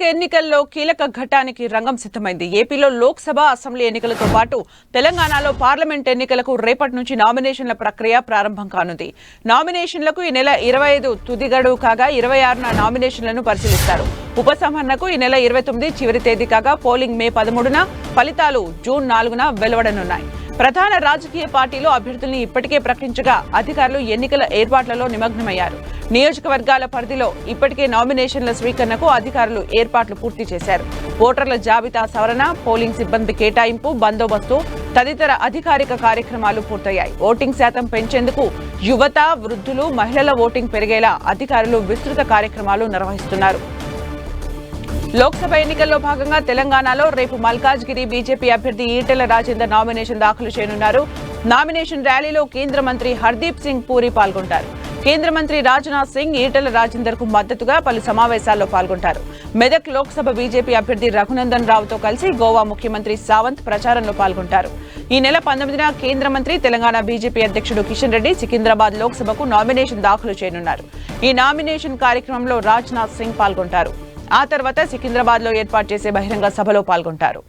సార్వత్రిక ఎన్నికల్లో కీలక ఘట్టానికి రంగం సిద్ధమైంది. ఏపీలో లోక్సభ అసెంబ్లీ ఎన్నికలతో పాటు తెలంగాణలో పార్లమెంట్ ఎన్నికలకు రేపటి నుంచి నామినేషన్ల ప్రక్రియ ప్రారంభం కానుంది. నామినేషన్లకు ఈ నెల ఇరవై ఐదు తుది గడువు కాగా ఇరవై ఆరున నామినేషన్లను పరిశీలిస్తారు. ఉపసంహరణకు ఈ నెల ఇరవై తొమ్మిది చివరి తేదీ కాగా పోలింగ్ మే పదమూడున ఫలితాలు జూన్ నాలుగున వెలువడనున్నాయి. ప్రధాన రాజకీయ పార్టీలు అభ్యర్థుల్ని ఇప్పటికే ప్రకటించగా అధికారులు ఎన్నికల ఏర్పాట్లలో నిమగ్నమయ్యారు. నియోజకవర్గాల పరిధిలో ఇప్పటికే నామినేషన్ల స్వీకరణకు అధికారులు ఏర్పాట్లు పూర్తి చేశారు. ఓటర్ల జాబితా సవరణ పోలింగ్ సిబ్బంది కేటాయింపు బందోబస్తు తదితర అధికారిక కార్యక్రమాలు పూర్తయ్యాయి. ఓటింగ్ శాతం పెంచేందుకు యువత వృద్ధులు మహిళల ఓటింగ్ పెరిగేలా అధికారులు విస్తృత కార్యక్రమాలు నిర్వహిస్తున్నారు. లోక్సభ ఎన్నికల్లో భాగంగా తెలంగాణలో రేపు మల్కాజ్గిరి బీజేపీ అభ్యర్థి ఈటెల రాజేందర్ నామినేషన్ దాఖలు చేయనున్నారు. నామినేషన్ ర్యాలీలో కేంద్ర మంత్రి హర్దీప్ సింగ్ పూరి పాల్గొంటారు. కేంద్ర మంత్రి రాజ్నాథ్ సింగ్ ఈటెల రాజేందర్కు మద్దతుగా పలు సమావేశాల్లో పాల్గొంటారు. మెదక్ లోక్సభ బీజేపీ అభ్యర్థి రఘునందన్ రావుతో కలిసి గోవా ముఖ్యమంత్రి సావంత్ ప్రచారంలో పాల్గొంటారు. ఈ నెల పంతొమ్మిదిన కేంద్ర మంత్రి తెలంగాణ బీజేపీ అధ్యక్షుడు కిషన్ రెడ్డి సికింద్రాబాద్ లోక్సభకు నామినేషన్ దాఖలు చేయనున్నారు. ఈ నామినేషన్ కార్యక్రమంలో రాజ్నాథ్ సింగ్ పాల్గొంటారు. ఆ తర్వాత సికింద్రాబాద్లో ఏర్పాటు చేసే బహిరంగ సభలో పాల్గొంటారు.